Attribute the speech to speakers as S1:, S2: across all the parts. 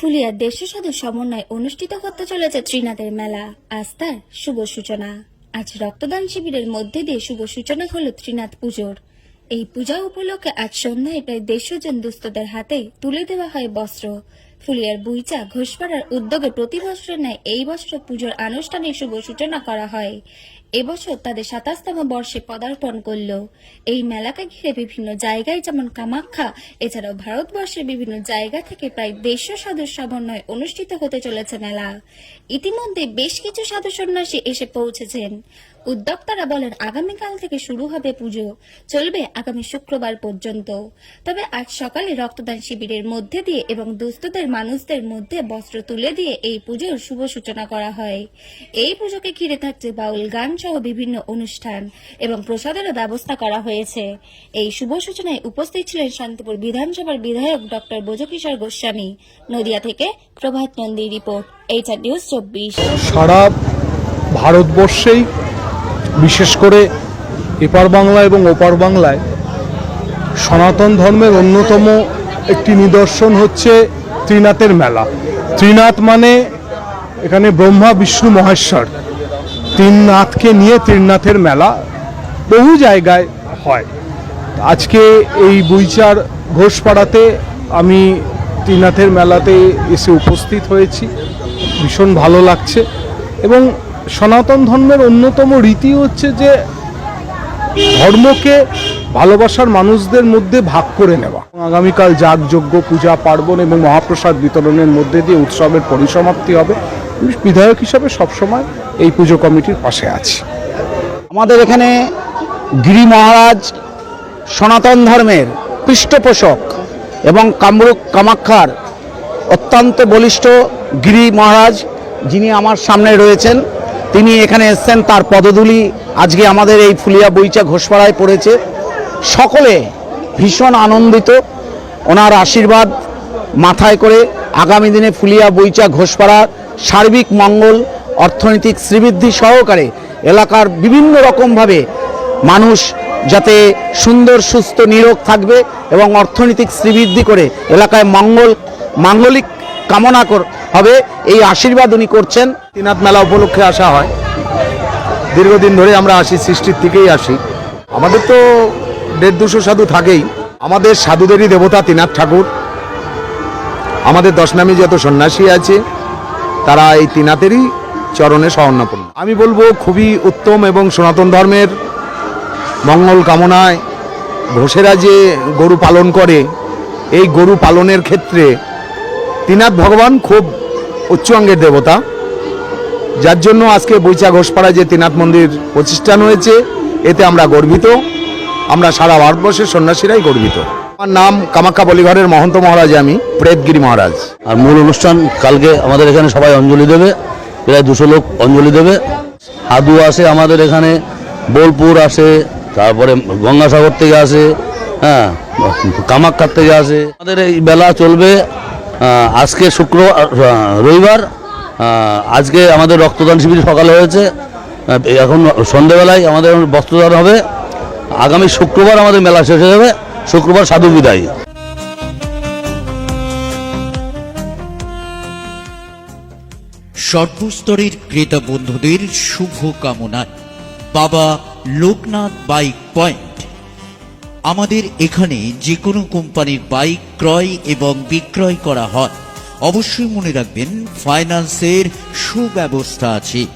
S1: ফুলিয়ার দেড়শো সাধু সমন্বয় অনুষ্ঠিত হতে চলেছে ত্রিনাথের মেলা। আজ তার শুভ সূচনা। আজ রক্তদান শিবিরের মধ্যে দিয়ে শুভ সূচনা হল ত্রিনাথ পুজোর। এই পূজা উপলক্ষে আজ সন্ধ্যায় প্রায় দেড়শো জন দুস্থদের হাতে তুলে দেওয়া হয় বস্ত্র। ফুলিয়ার বুইচা ঘোষপাড়ার উদ্যোগে প্রতি বছরের ন্যায় এই বছর পুজোর আনুষ্ঠানিক শুভ সূচনা করা হয়। এবছর তাদের সাতাশতম বর্ষে পদার্পণ করল। এই মেলাকে ঘিরে বিভিন্ন জায়গায় যেমন কামাখ্যা, এছাড়াও ভারতবর্ষের বিভিন্ন জায়গা থেকে প্রায় দেড়শো সাধু সমন্বয় অনুষ্ঠিত হতে চলেছে মেলা। ইতিমধ্যে বেশ কিছু সাধু সন্ন্যাসী এসে পৌঁছেছেন। উদ্যোক্তারা বলেন, আগামীকাল থেকে শুরু হবে পুজো। চলবে আগামী শুক্রবার পর্যন্ত। তবে আজ সকালে রক্তদান শিবিরের মধ্যে দিয়ে এবং দুস্থদের মানুষদের মধ্যে বস্ত্র তুলে দিয়ে এই পুজোর শুভ সূচনা করা হয়। এই পুজোকে ঘিরে থাকছে বাউল গান সহ বিভিন্ন অনুষ্ঠান এবং প্রসাদেরও ব্যবস্থা করা হয়েছে। এই শুভ সূচনায় উপস্থিত ছিলেন শান্তিপুর বিধানসভার বিধায়ক ডক্টর বোজকিশোর গোস্বামী। নদিয়া থেকে Prabhat Nandi report, HR news চব্বিশ।
S2: সারা ভারতবর্ষেই, বিশেষ করে এপার বাংলা এবং ওপার বাংলায়, সনাতন ধর্মের অন্যতম একটি নিদর্শন হচ্ছে ত্রিনাথের মেলা। ত্রিনাথ মানে এখানে ব্রহ্মা, বিষ্ণু, মহেশ্বর। তিন নাথকে নিয়ে ত্রিনাথের মেলা বহু জায়গায় হয়। আজকে এই বইচার ঘোষপাড়াতে আমি ত্রিনাথের মেলাতে এসে উপস্থিত হয়েছি। ভীষণ ভালো লাগছে এবং সনাতন ধর্মের অন্যতম রীতি হচ্ছে যে ধর্মকে ভালোবাসার মানুষদের মধ্যে ভাগ করে নেওয়া। আগামীকাল যাগযজ্ঞ, পূজা, পার্বণ এবং মহাপ্রসাদ বিতরণের মধ্যে দিয়ে উৎসবের পরিসমাপ্তি হবে। বিধায়ক হিসাবে সবসময় এই পুজো কমিটির পাশে আছি।
S3: আমাদের এখানে গিরি মহারাজ সনাতন ধর্মের পৃষ্ঠপোষক এবং কামরূপ কামাক্ষার অত্যন্ত বলিষ্ঠ গিরি মহারাজ যিনি আমার সামনে রয়েছেন, তিনি এখানে এসছেন, তার পদধূলি আজকে আমাদের এই ফুলিয়া বইচা ঘোষপাড়ায় পড়েছে। সকলে ভীষণ আনন্দিত। ওনার আশীর্বাদ মাথায় করে আগামী দিনে ফুলিয়া বইচা ঘোষপাড়ার সার্বিক মঙ্গল, অর্থনৈতিক শ্রীবৃদ্ধি সহকারে এলাকার বিভিন্ন রকমভাবে মানুষ যাতে সুন্দর, সুস্থ, নিরোগ থাকবে এবং অর্থনৈতিক শ্রীবৃদ্ধি করে এলাকায় মঙ্গল, মাঙ্গলিক কামনা কর, হবে, এই আশীর্বাদ উনি করছেন।
S4: তিনাথ মেলা উপলক্ষে আসা হয়। দীর্ঘদিন ধরে আমরা আসি, সৃষ্টির থেকেই আসি। আমাদের তো দেড় দুশো সাধু থাকেই। আমাদের সাধুদেরই দেবতা তিনাথ ঠাকুর। আমাদের দশনামী যত সন্ন্যাসী আছে, তারা এই তিনাতেরই চরণে স্বর্ণাপন্ন। আমি বলব, খুবই উত্তম এবং সনাতন ধর্মের মঙ্গল কামনায় ঘোষেরা যে গরু পালন করে, এই গরু পালনের ক্ষেত্রে তিনাথ ভগবান খুব উচ্চ অঙ্গের দেবতা। যার জন্য আজকে বৈচা ঘোষপাড়ায় যে তিনাথ মন্দির প্রতিষ্ঠান হয়েছে, এতে আমরা গর্বিত। আমরা সারা ভারতবর্ষের সন্ন্যাসীরাই গর্বিত। আমার নাম কামাখ্যা বলিঘরের মহন্ত মহারাজ আমি, প্রেতগিরি মহারাজ।
S5: আর মূল অনুষ্ঠান, কালকে আমাদের এখানে সবাই অঞ্জলি দেবে, প্রায় দুশো লোক অঞ্জলি দেবে। হাদু আসে আমাদের এখানে, বোলপুর আসে, তারপরে গঙ্গাসাগর থেকে আসে হ্যাঁ কামাখ্যার থেকে আসে। আমাদের এই বেলা চলবে আজকে শুক্র রবিবার আজকে আমাদের রক্তদান শিবির সকালে হয়েছে এখন সন্ধেবেলায় আমাদের বস্ত্রদান হবে। আগামী শুক্রবার আমাদের মেলা শেষ হয়ে যাবে। শুক্রবার সাধু বিদায়।
S6: সর্বস্তরের ক্রেতা বন্ধুদের শুভ কামনায় বাবা লোকনাথ বাইক পয়েন্ট। আমাদের এখানে কোম্পানির বাইক ক্রয় এবং বিক্রয় করা হয়। অবশ্যই মনে রাখবেন, ফাইন্যান্সের সুব্যবস্থা আছে।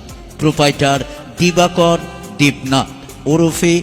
S6: দিবাকর দেবনাথ ওরফে